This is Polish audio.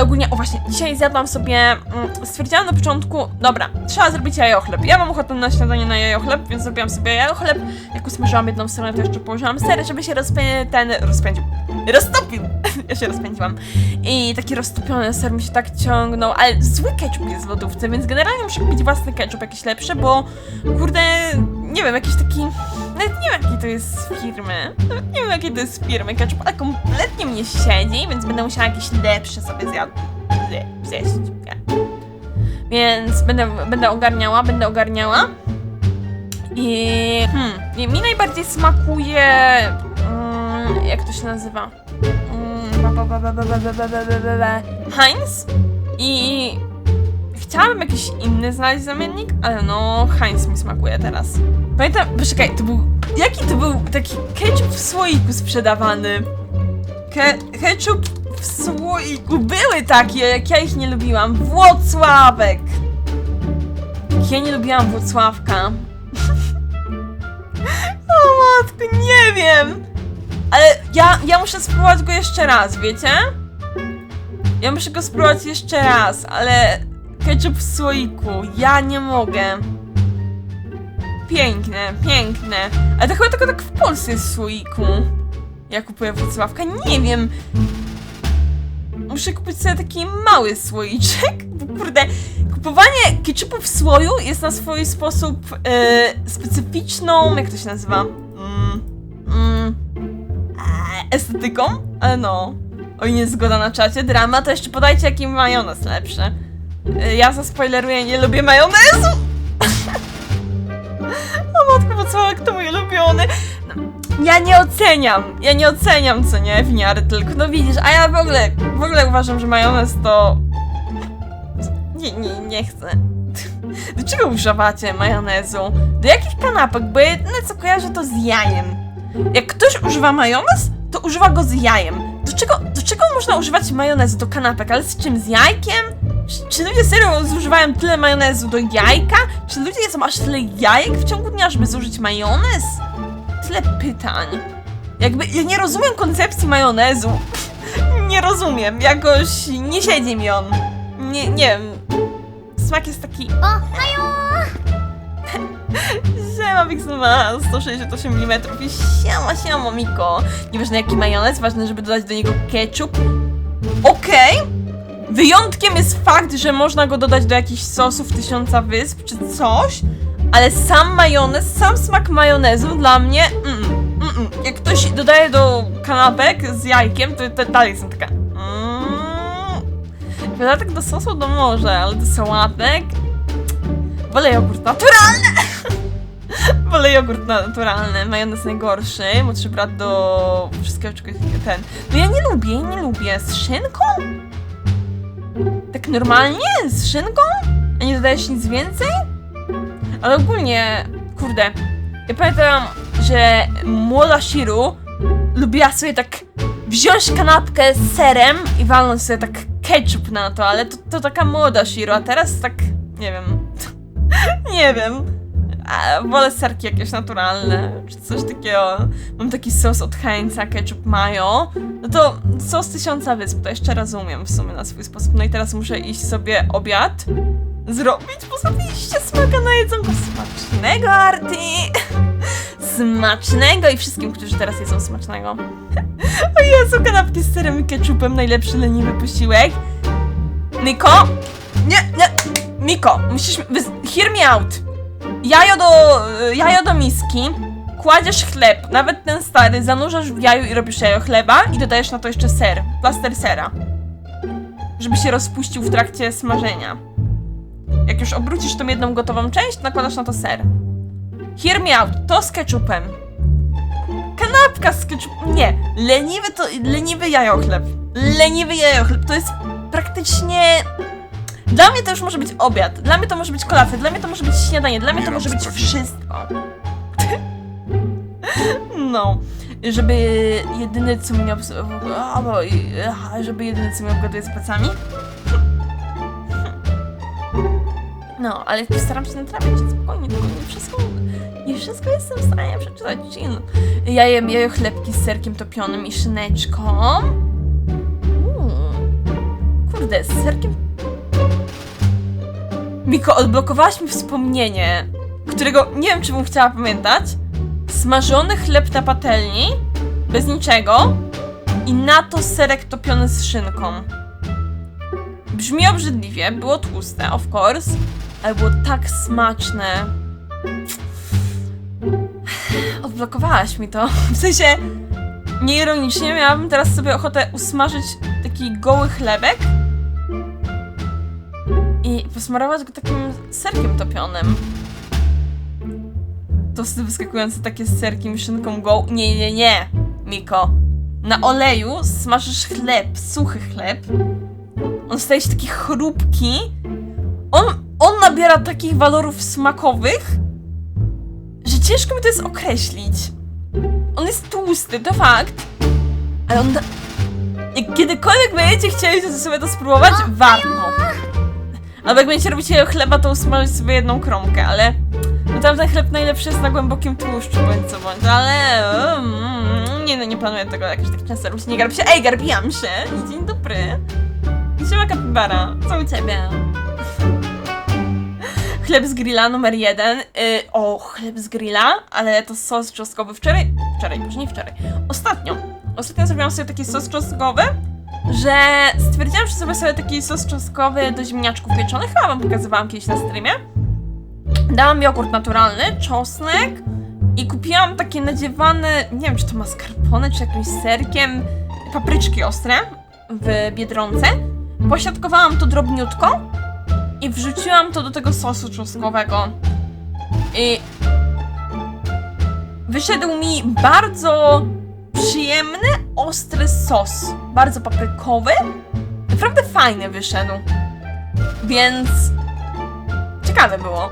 ale ogólnie, o właśnie, dzisiaj zjadłam sobie, mm, stwierdziłam na początku, dobra, trzeba zrobić jajochleb. Ja mam ochotę na śniadanie na jajochleb, więc zrobiłam sobie jajochleb. Jak usmażyłam jedną stronę, to jeszcze położyłam ser, żeby się rozpę... ten rozpędził. Roztopił! ja się rozpędziłam. I taki roztopiony ser mi się tak ciągnął, ale zły ketchup jest w lodówce, więc generalnie muszę kupić własny ketchup jakiś lepszy, bo kurde, nie wiem, jakiś taki... Nawet nie wiem, jakie to jest z firmy. Nawet nie wiem, jakie to jest z firmy. Kaczupala kompletnie mnie siedzi, więc będę musiała jakieś lepsze sobie zjad... zjeść. Więc będę, będę ogarniała, będę ogarniała. I hmm, mi najbardziej smakuje. Mm, jak to się nazywa? Mm, Heinz? I chciałabym jakiś inny znaleźć zamiennik, ale no Heinz mi smakuje teraz. Pamiętam, poczekaj, to był. Jaki to był taki ketchup w słoiku sprzedawany? Ke ketchup w słoiku. Były takie, jak ja ich nie lubiłam. Włocławek! Ja nie lubiłam Włocławka. o matko, nie wiem! Ale ja, ja muszę spróbować go jeszcze raz, wiecie? Ja muszę go spróbować jeszcze raz, ale ketchup w słoiku, ja nie mogę. Piękne, piękne. Ale to chyba tylko tak w Polsce jest słoiku. Ja kupuję Wrocławka, nie wiem. Muszę kupić sobie taki mały słoiczek, bo kurde, kupowanie ketchupu w słoju jest na swój sposób e, specyficzną, jak to się nazywa? Mm, mm, estetyką, ale no. Oj, nie zgoda na czacie, drama, to jeszcze podajcie jaki majonez lepszy. E, ja zaspoileruję, nie lubię majonezu! O matko, pocałek to mój ulubiony. Ja nie oceniam, ja nie oceniam, co nie, winiary tylko, no widzisz, a ja w ogóle, w ogóle uważam, że majonez to... Nie, nie, nie chcę. Do czego używacie majonezu? Do jakich kanapek? Bo jedyne co kojarzę to z jajem. Jak ktoś używa majonez, to używa go z jajem. Do czego, do czego można używać majonezu? Do kanapek, ale z czym? Z jajkiem? Czy, czy ludzie serio zużywają tyle majonezu do jajka? Czy ludzie jedzą aż tyle jajek w ciągu dnia, żeby zużyć majonez? Tyle pytań. Jakby, ja nie rozumiem koncepcji majonezu. nie rozumiem, jakoś nie siedzi mi on. Nie, nie wiem. Smak jest taki... Siema Pixel ma 168 mm i siema, siema Miko. Nieważne jaki majonez, ważne, żeby dodać do niego ketchup. Okej. Wyjątkiem jest fakt, że można go dodać do jakichś sosów tysiąca wysp czy coś, ale sam majonez, sam smak majonezu dla mnie. Mm, mm, mm. Jak ktoś dodaje do kanapek z jajkiem, to, to dalej jestem taka. Mm. Dodatek do sosu do może, ale do sałatek. Wolę jogurt naturalny! Wolę jogurt naturalny, majonez najgorszy, młodszy brat do wszystkiego czegoś ten. No ja nie lubię, nie lubię. Z szynką? Tak normalnie? Z szynką? A nie dodajesz nic więcej? Ale ogólnie, kurde, ja pamiętam, że młoda Shiru lubiła sobie tak wziąć kanapkę z serem i walnąć sobie tak ketchup na to, ale to, to taka młoda Shiru, a teraz tak, nie wiem, nie wiem. A, wolę serki jakieś naturalne, czy coś takiego. Mam taki sos od Heinza, ketchup mayo. No to sos tysiąca wysp, to jeszcze rozumiem w sumie na swój sposób. No i teraz muszę iść sobie obiad zrobić, bo zapiście smaka na jedzonko smacznego, Arty! Smacznego i wszystkim, którzy teraz jedzą smacznego. O Jezu, kanapki z serem i ketchupem, najlepszy leniwy posiłek. Niko? Nie, nie! Miko, musisz... Hear me out! Jajo do... jajo do miski, kładziesz chleb, nawet ten stary, zanurzasz w jaju i robisz jajo chleba i dodajesz na to jeszcze ser, plaster sera. Żeby się rozpuścił w trakcie smażenia. Jak już obrócisz tą jedną gotową część, nakładasz na to ser. Hear me out, to z ketchupem. Kanapka z ketchupem. Nie, leniwy to leniwy jajochleb. Leniwy jajochleb to jest praktycznie. Dla mnie to już może być obiad, dla mnie to może być kolacja, dla mnie to może być śniadanie, dla mnie to może być wszystko. No, żeby jedyny co mnie obs- a, bo- a, żeby jedyny co mnie obgaduje z plecami. No, ale staram się naprawiać spokojnie, tylko nie wszystko, nie wszystko jestem w stanie przeczytać. Chill. Ja jem jajo chlebki z serkiem topionym i szyneczką. Uuu. Kurde, Kurde, z serkiem... Miko, odblokowałaś mi wspomnienie, którego nie wiem, czy bym chciała pamiętać. Smażony chleb na patelni, bez niczego i na to serek topiony z szynką. Brzmi obrzydliwie, było tłuste, of course, ale było tak smaczne. Odblokowałaś mi to. W sensie, nieironicznie miałabym teraz sobie ochotę usmażyć taki goły chlebek posmarować go takim serkiem topionym. Tosty wyskakujące takie z serkiem szynką go. Nie, nie, nie, Miko. Na oleju smażysz chleb, suchy chleb. On staje się taki chrupki. On, on nabiera takich walorów smakowych, że ciężko mi to jest określić. On jest tłusty, to fakt. Ale on. Da... Jak kiedykolwiek będziecie chcieli to sobie to spróbować, warto. Albo jak będziecie robić chleba, to usmażyć sobie jedną kromkę, ale. No tam ten chleb najlepszy jest na głębokim tłuszczu, bądź co bądź, ale. mm, nie no, nie planuję tego jakoś tak często robić. Nie garb się. Ej, garbiłam się! Dzień dobry. Siema kapibara, co u ciebie? Chleb z grilla numer jeden. Y, o, chleb z grilla, ale to sos czosnkowy. Wczoraj, wczoraj, może nie wczoraj. Ostatnio. Ostatnio zrobiłam sobie taki sos czosnkowy, że stwierdziłam, że zrobię sobie taki sos czosnkowy do ziemniaczków pieczonych. Chyba wam pokazywałam kiedyś na streamie. Dałam jogurt naturalny, czosnek i kupiłam takie nadziewane, nie wiem czy to mascarpone, czy jakimś serkiem, papryczki ostre w Biedronce. Posiadkowałam to drobniutko i wrzuciłam to do tego sosu czosnkowego. I wyszedł mi bardzo przyjemny, ostry sos. Bardzo paprykowy. Naprawdę fajny wyszedł. Więc ciekawe było.